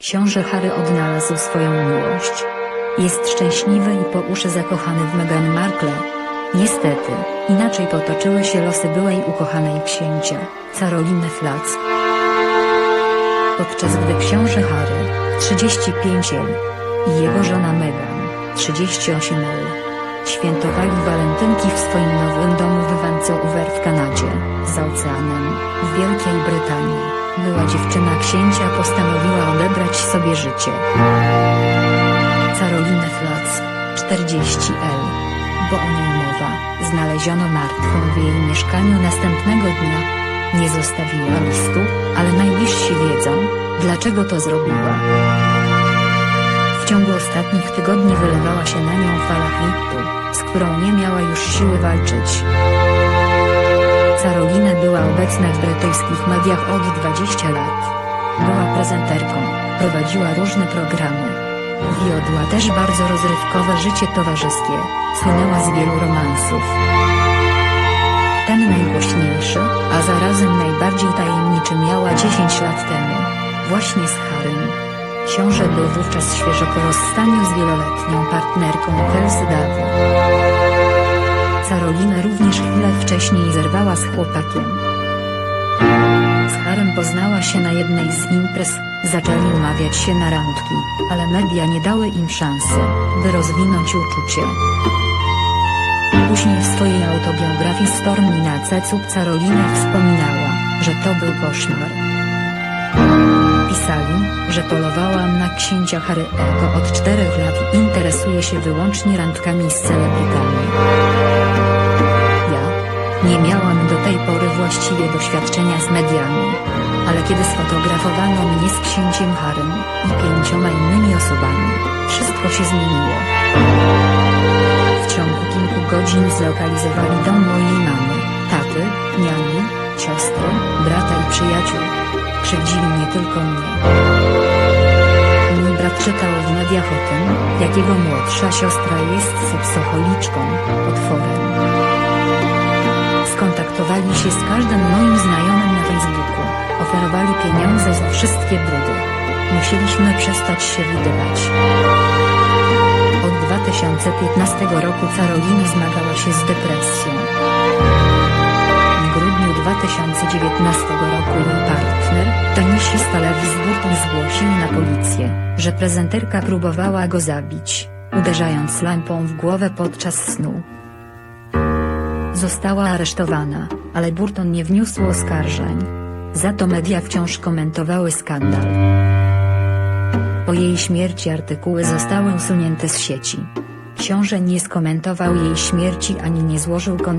Książę Harry odnalazł swoją miłość. Jest szczęśliwy i po uszy zakochany w Meghan Markle. Niestety, inaczej potoczyły się losy byłej ukochanej księcia, Caroliny Flac. Podczas gdy książę Harry, 35 L, i jego żona Meghan, 38 L, świętowali walentynki w swoim nowym domu w Vancouver w Kanadzie, za oceanem, w Wielkiej Brytanii, była dziewczyna księcia postanowiła odebrać sobie życie. Carolinę Flac, 40 L, bo o niej mowa, znaleziono martwą w jej mieszkaniu następnego dnia. Nie zostawiła listu, ale najbliżsi wiedzą, dlaczego to zrobiła. W ciągu ostatnich tygodni wylewała się na nią fala hejtu, z którą nie miała już siły walczyć. Carolina była obecna w brytyjskich mediach od 20 lat. Była prezenterką, prowadziła różne programy. Wiodła też bardzo rozrywkowe życie towarzyskie, słynęła z wielu romansów. Ten najgłośniejszy, a zarazem najbardziej tajemniczy miała 10 lat temu, właśnie z Harrym. Książę był wówczas świeżo po rozstaniu z wieloletnią partnerką Kelsey Dawo. Carolina również chwilę wcześniej zerwała z chłopakiem. Poznała się na jednej z imprez, zaczęli umawiać się na randki, ale media nie dały im szansy, by rozwinąć uczucie. Później w swojej autobiografii Stormi na Cecup Carolina wspominała, że to był koszmar. Pisali, że polowałam na księcia Harry'ego od czterech lat i interesuje się wyłącznie randkami z celebrytami. Nie miałam do tej pory właściwie doświadczenia z mediami, ale kiedy sfotografowano mnie z księciem Harrym i pięcioma innymi osobami, wszystko się zmieniło. W ciągu kilku godzin zlokalizowali dom mojej mamy, taty, niani, siostry, brata i przyjaciół. Krzywdzili nie tylko mnie. Mój brat czytał w mediach o tym, jak jego młodsza siostra jest seksocholiczką, potworem. Skontaktowali się z każdym moim znajomym na Facebooku, oferowali pieniądze za wszystkie brudy. Musieliśmy przestać się widywać. Od 2015 roku Carolina zmagała się z depresją. W grudniu 2019 roku jej partner, tenisista Lewis Burton zgłosił na policję, że prezenterka próbowała go zabić, uderzając lampą w głowę podczas snu. Została aresztowana, ale Burton nie wniósł oskarżeń. Za to media wciąż komentowały skandal. Po jej śmierci artykuły zostały usunięte z sieci. Książę nie skomentował jej śmierci ani nie złożył kon